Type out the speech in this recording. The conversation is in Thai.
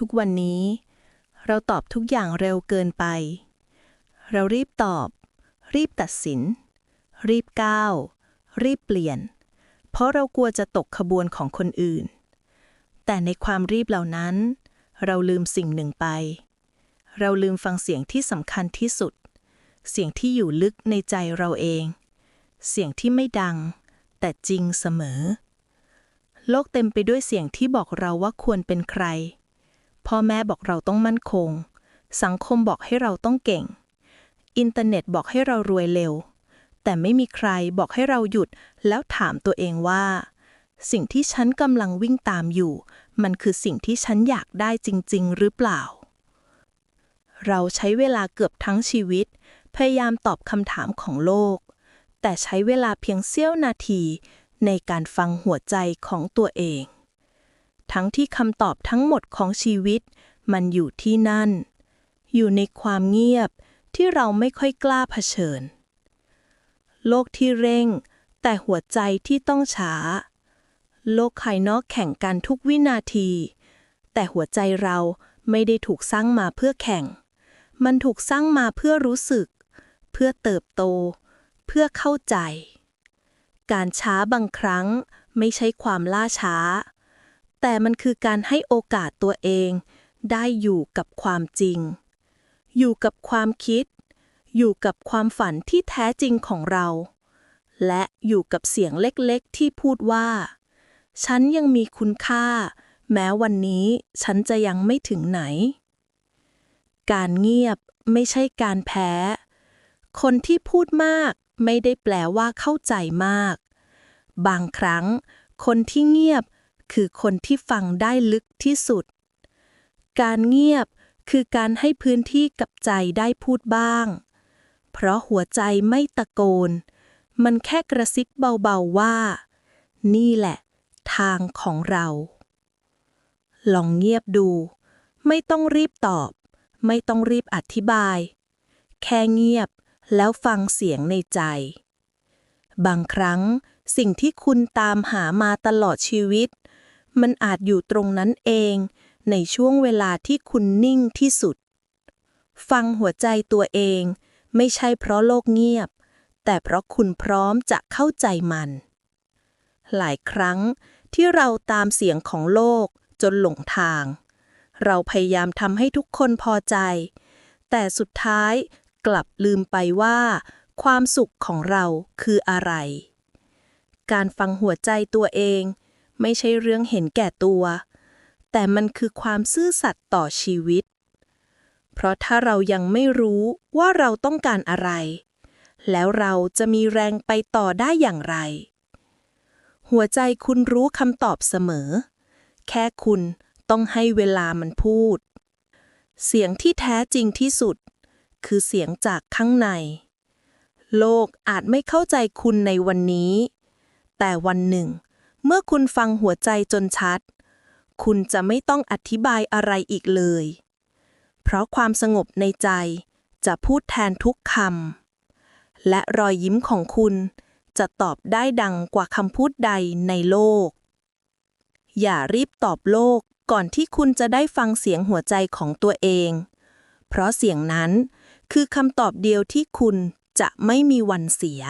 ทุกวันนี้ เราตอบทุกอย่างเร็วเกินไป เรารีบตอบ รีบตัดสิน รีบก้าว รีบเปลี่ยน เพราะเรากลัวจะตกขบวนของคนอื่น แต่ในความรีบเหล่านั้น เราลืมสิ่งหนึ่งไป เราลืมฟังเสียงที่สำคัญที่สุด เสียงที่อยู่ลึกในใจเราเอง เสียงที่ไม่ดัง แต่จริงเสมอโลกเต็มไปด้วยเสียงที่บอกเราว่าควรเป็นใคร พ่อแม่บอกเราต้องมั่นคง สังคมบอกให้เราต้องเก่ง อินเทอร์เน็ตบอกให้เรารวยเร็ว แต่ไม่มีใครบอกให้เราหยุดแล้วถามตัวเองว่า สิ่งที่ฉันกำลังวิ่งตามอยู่ มันคือสิ่งที่ฉันอยากได้จริง ๆ หรือเปล่า เราใช้เวลาเกือบทั้งชีวิต พยายามตอบคำถามของโลก แต่ใช้เวลาเพียงเสี้ยวนาทีในการฟังหัวใจของตัวเอง ทั้งที่คำตอบทั้งหมดของชีวิต มันอยู่ที่นั่น อยู่ในความเงียบที่เราไม่ค่อยกล้าเผชิญ โลกที่เร่ง แต่หัวใจที่ต้องช้า โลกภายนอกแข่งกันทุกวินาที แต่หัวใจเราไม่ได้ถูกสร้างมาเพื่อแข่ง มันถูกสร้างมาเพื่อรู้สึก เพื่อเติบโต เพื่อเข้าใจ การช้าบางครั้งไม่ใช่ความล่าช้า แต่มันคือการให้โอกาสตัวเอง ได้อยู่กับความจริง อยู่กับความคิด อยู่กับความฝันที่แท้จริงของเรา และอยู่กับเสียงเล็กๆ ที่พูดว่า ฉันยังมีคุณค่า แม้วันนี้ฉันจะยังไม่ถึงไหน การเงียบไม่ใช่การแพ้ คนที่พูดมากไม่ได้แปลว่าเข้าใจมาก บางครั้งคนที่เงียบ คือคนที่ฟังได้ลึกที่สุด การเงียบคือการให้พื้นที่กับใจได้พูดบ้าง เพราะหัวใจไม่ตะโกน มันแค่กระซิบเบาๆว่า นี่แหละ ทางของเรา ลองเงียบดู ไม่ต้องรีบตอบ ไม่ต้องรีบอธิบาย แค่เงียบแล้วฟังเสียงในใจ บางครั้งสิ่งที่คุณตามหามาตลอดชีวิต มันอาจอยู่ตรงนั้นเอง ในช่วงเวลาที่คุณนิ่งที่สุด ฟังหัวใจตัวเอง ไม่ใช่เพราะโลกเงียบ แต่เพราะคุณพร้อมจะเข้าใจมัน หลายครั้งที่เราตามเสียงของโลกจนหลงทาง เราพยายามทำให้ทุกคนพอใจ แต่สุดท้ายกลับลืมไปว่า ความสุขของเราคืออะไร การฟังหัวใจตัวเอง ไม่ใช่เรื่องเห็นแก่ตัว แต่มันคือความซื่อสัตย์ต่อชีวิต เพราะถ้าเรายังไม่รู้ว่าเราต้องการอะไร แล้วเราจะมีแรงไปต่อได้อย่างไร หัวใจคุณรู้คำตอบเสมอ แค่คุณต้องให้เวลามันพูด เสียงที่แท้จริงที่สุด คือเสียงจากข้างใน โลกอาจไม่เข้าใจคุณในวันนี้ แต่วันหนึ่ง เมื่อคุณฟังหัวใจจนชัด คุณจะไม่ต้องอธิบายอะไรอีกเลย เพราะความสงบในใจจะพูดแทนทุกคำ และรอยยิ้มของคุณจะตอบได้ดังกว่าคำพูดใดในโลก อย่ารีบตอบโลกก่อนที่คุณจะได้ฟังเสียงหัวใจของตัวเอง เพราะเสียงนั้นคือคำตอบเดียวที่คุณจะไม่มีวันเสีย